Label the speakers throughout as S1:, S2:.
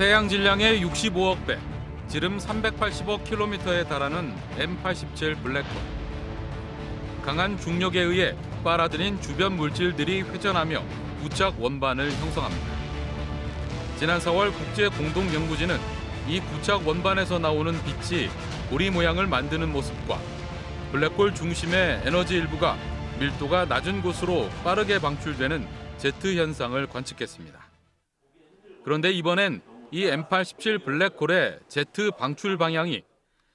S1: 태양 질량의 65억 배, 지름 380억 킬로미터에 달하는 M87 블랙홀. 강한 중력에 의해 빨아들인 주변 물질들이 회전하며 부착 원반을 형성합니다. 지난 4월 국제 공동 연구진은 이 부착 원반에서 나오는 빛이 고리 모양을 만드는 모습과 블랙홀 중심의 에너지 일부가 밀도가 낮은 곳으로 빠르게 방출되는 제트 현상을 관측했습니다. 그런데 이번엔 이 M87 블랙홀의 제트 방출 방향이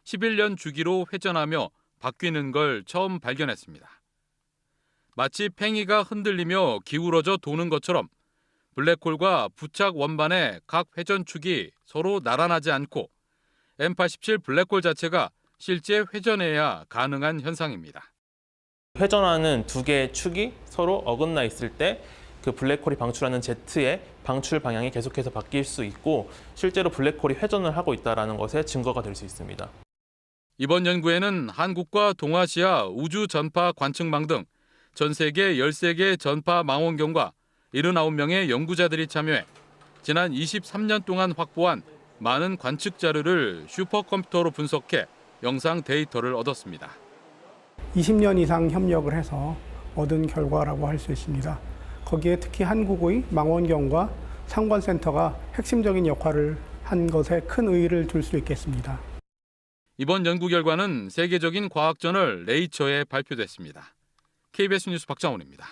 S1: 11년 주기로 회전하며 바뀌는 걸 처음 발견했습니다. 마치 팽이가 흔들리며 기울어져 도는 것처럼 블랙홀과 부착 원반의 각 회전축이 서로 나란하지 않고 M87 블랙홀 자체가 실제 회전해야 가능한 현상입니다.
S2: 회전하는 두 개의 축이 서로 어긋나 있을 때 그 블랙홀이 방출하는 제트의 방출 방향이 계속해서 바뀔 수 있고 실제로 블랙홀이 회전을 하고 있다는 것의 증거가 될 수 있습니다.
S1: 이번 연구에는 한국과 동아시아 우주 전파 관측망 등 전 세계 13개 전파 망원경과 79명의 연구자들이 참여해 지난 23년 동안 확보한 많은 관측 자료를 슈퍼컴퓨터로 분석해 영상 데이터를 얻었습니다.
S3: 20년 이상 협력을 해서 얻은 결과라고 할 수 있습니다. 거기에 특히 한국의 망원경과 상관센터가 핵심적인 역할을 한 것에 큰 의의를 둘 수 있겠습니다.
S1: 이번 연구 결과는 세계적인 과학 저널 네이처에 발표됐습니다. KBS 뉴스 박정훈입니다.